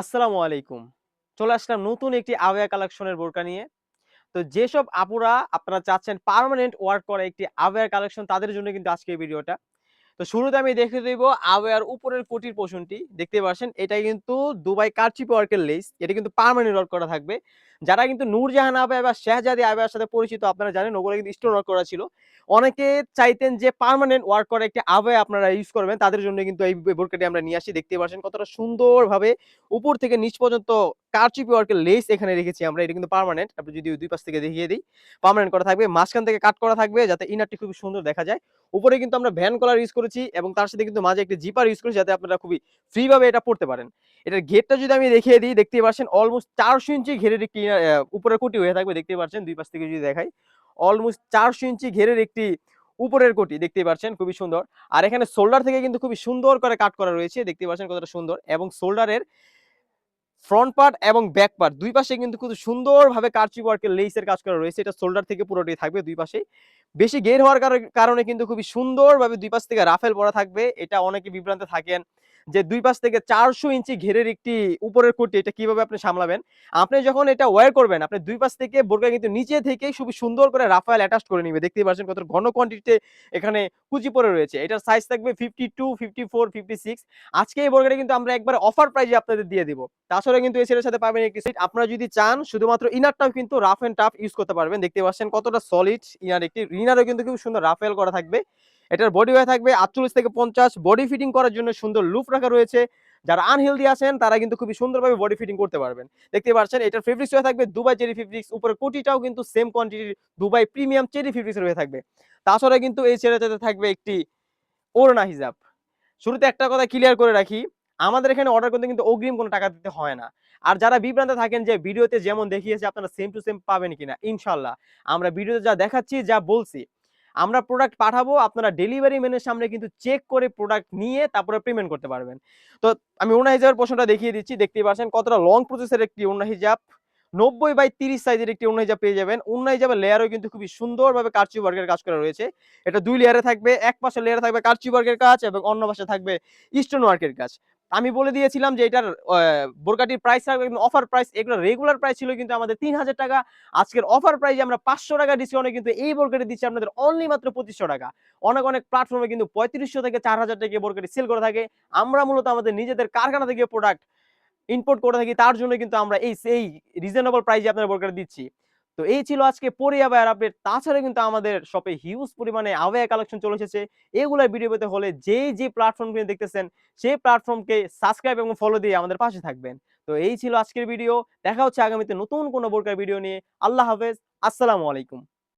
আসসালামু আলাইকুম। চলে আসলাম নতুন একটি আবেয়া কালেকশনের বোরকা নিয়ে। তো যেসব আপুরা, আপনারা চাচ্ছেন পার্মানেন্ট ওয়ার্ক করা একটি আবেয়ার কালেকশন তাদের জন্য কিন্তু আজকে এই ভিডিওটা তো শুরুতে আমি দেখে দেব আবেয়ার উপরের কোটির পোষণটি। দেখতে পাচ্ছেন, এটা কিন্তু দুবাই কারচিপ ওয়ার্কের লেস এটা কিন্তু পারমানেন্ট ওয়ার্ক করা থাকবে। যারা কিন্তু নূরজাহান আবে বা শাহজাদি আবেয়ার সাথে পরিচিত আপনারা জানেন, ওগুলো কিন্তু স্টোন ওয়ার্ক করা ছিল। অনেকে চাইতেন যে পার্মানেন্ট ওয়ার্ক করা একটি আবেয়া আপনারা ইউজ করবেন, তাদের জন্য কিন্তু এই বোরকাটি আমরা নিয়ে আসি। দেখতে পাচ্ছেন কতটা সুন্দরভাবে উপর থেকে নিচ পর্যন্ত কারচুপি ওয়ার্কের লেস এখানে রেখেছি আমরা, এটা কিন্তু পার্মানেন্ট আপনি যদি দুই পাশ থেকে দেখিয়ে দিই পার্মানেন্ট করা থাকবে, মাঝখান থেকে কাট করা থাকবে, যাতে ইনারটি খুবই সুন্দর দেখা যায়। উপরে কিন্তু আমরা ভ্যান কলার ইউজ করেছি এবং তার সাথে কিন্তু মাঝে একটি জিপার ইউজ করেছি, যাতে আপনারা খুবই ফ্রি ভাবে এটা পড়তে পারেন। এটার ঘেরটা যদি আমি দেখিয়ে দিই দেখতে পাচ্ছেন অলমোস্ট চারশো ইঞ্চি ঘেরের একটি উপরের কোটি হয়ে থাকবে দেখতে পাচ্ছেন দুই পাশ থেকে যদি দেখাই অলমোস্ট চারশো ইঞ্চি ঘেরের একটি উপরের কোটি দেখতে পাচ্ছেন খুবই সুন্দর। আর এখানে শোল্ডার থেকে কিন্তু খুবই সুন্দর করে কাট করা রয়েছে দেখতে পাচ্ছেন কতটা সুন্দর এবং শোল্ডারের ফ্রন্ট পার্ট এবং ব্যাক পার্ট দুই পাশে কিন্তু খুব সুন্দরভাবে কারচি ওয়ার্কের লেসের কাজ করা রয়েছে। এটা শোল্ডার থেকে পুরোটাই থাকবে দুই পাশে। বেশি গের হওয়ার কার- কারণে কিন্তু খুবই সুন্দরভাবে দুই পাশ থেকে রাফেল পরা থাকবে। এটা অনেকে বিভ্রান্তে থাকেন। যে দুই পাশ থেকে চারশো ইঞ্চি ঘেরের একটি উপরের কোটি এটা কীভাবে আপনি সামলাবেন? আপনি যখন এটা ওয়ার করবেন, আপনি দুই পাশ থেকে বোরকা কিন্তু নিচে থেকে খুবই সুন্দর করে রাফায়েল অ্যাটাচ করে নিবে। দেখতেই পাচ্ছেন কত ঘন কোয়ান্টিটিতে এখানে কুচি পরে রয়েছে। এটার সাইজ থাকবে fifty two fifty four fifty six আজকে এই বোরকাটা কিন্তু আমরা একবার অফার প্রাইজে আপনাদের দিয়ে দিব। তাছাড়া কিন্তু এই সাথে পাবেন একটি সিট আপনারা যদি চান, শুধুমাত্র ইনারটাও কিন্তু রাফ এন্ড টাফ ইউজ করতে পারবেন। দেখতে পাচ্ছেন কতটা সলিড ইনার একটি। ইনারও কিন্তু খুব সুন্দর রাফেল করা থাকবে। এটার বডি হয়ে থাকবে আটচল্লিশ থেকে পঞ্চাশ। বডি ফিটিং করার জন্য সুন্দর লুপ রাখা রয়েছে। যারা আনহেলদি আছেন, তারা কিন্তু খুবই সুন্দরভাবে বডি ফিটিং করতে পারবেন। দেখতে পাচ্ছেন, এটার ফেব্রিক্স হয়ে থাকবে দুবাই চেরি ফেব্রিক্স উপরে কোটিটাও কিন্তু সেম কোয়ান্টিটির দুবাই প্রিমিয়াম চেরি ফেব্রিক্স হয়ে থাকবে। তাছাড়া কিন্তু এই ছেলেটাতে থাকবে একটি ওড়না হিজাব। শুরুতে একটা কথা ক্লিয়ার করে রাখি, আমাদের এখানে অর্ডার করতে কিন্তু অগ্রিম কোনো টাকা দিতে হয় না। আর যারা বিভ্রান্ত থাকেন যে ভিডিওতে যেমন দেখিয়েছে, আপনারা সেম টু সেম পাবেন কিনা ইনশাল্লাহ আমরা ভিডিওতে যা দেখাচ্ছি, যা বলছি আমরা প্রোডাক্ট পাঠাবো, আপনারা ডেলিভারি ম্যানের সামনে কিন্তু চেক করে প্রোডাক্ট নিয়ে তারপরে পেমেন্ট করতে পারবেন। তো আমি ওনা হিজাবের প্রশ্নটা দেখিয়ে দিচ্ছি, দেখতেই পাচ্ছেন কতটা লং প্রসেসের একটি ওনা হিজাব নব্বই বাই তিরিশ সাইজের একটি ওনা হিজাব পেয়ে যাবেন। ওনা হিজাবের লেয়ারও কিন্তু খুবই সুন্দরভাবে কারচি ওয়ার্কের কাজ করা রয়েছে। এটা দুই লেয়ারে থাকবে, এক পাশে লেয়ারে থাকবে কারচি ওয়ার্কের কাজ এবং অন্য পাশে থাকবে ইস্টার্ন ওয়ার্কের কাজ। আমি বলে দিয়েছিলাম যে এটার বোরকাটির প্রাইস অফার প্রাইস এগুলো রেগুলার প্রাইস ছিল কিন্তু আমাদের তিন হাজার টাকা। আজকের অফার প্রাইসে আমরা পাঁচশো টাকা ডিসকাউন্টে কিন্তু এই বোরকাটি দিচ্ছি আপনাদের অনলি মাত্র পঁচিশশো টাকা। অনেক অনেক প্ল্যাটফর্মে কিন্তু পঁয়ত্রিশশো থেকে চার হাজার টাকা বোরকাটি সেল করে থাকে। আমরা মূলত আমাদের নিজেদের কারখানা থেকে প্রোডাক্ট ইম্পোর্ট করে থাকি, তার জন্য কিন্তু আমরা এই, সেই রিজনেবল প্রাইসে আপনাদের বোরকাটি দিচ্ছি। তো এই ছিল আজকে পরে আবার আপডেট তাছাড়া কিন্তু আমাদের শপে হিউজ পরিমাণে আওয়া কালেকশন চলে এসেছে। এগুলোর ভিডিও পেতে হলে যে যে প্ল্যাটফর্মগুলি দেখতেছেন, সেই প্ল্যাটফর্মকে সাবস্ক্রাইব এবং ফলো দিয়ে আমাদের পাশে থাকবেন। তো এই ছিল আজকের ভিডিও দেখা হচ্ছে আগামীতে নতুন কোনো বোরকার ভিডিও নিয়ে। আল্লাহ হাফেজ। আসসালামু আলাইকুম।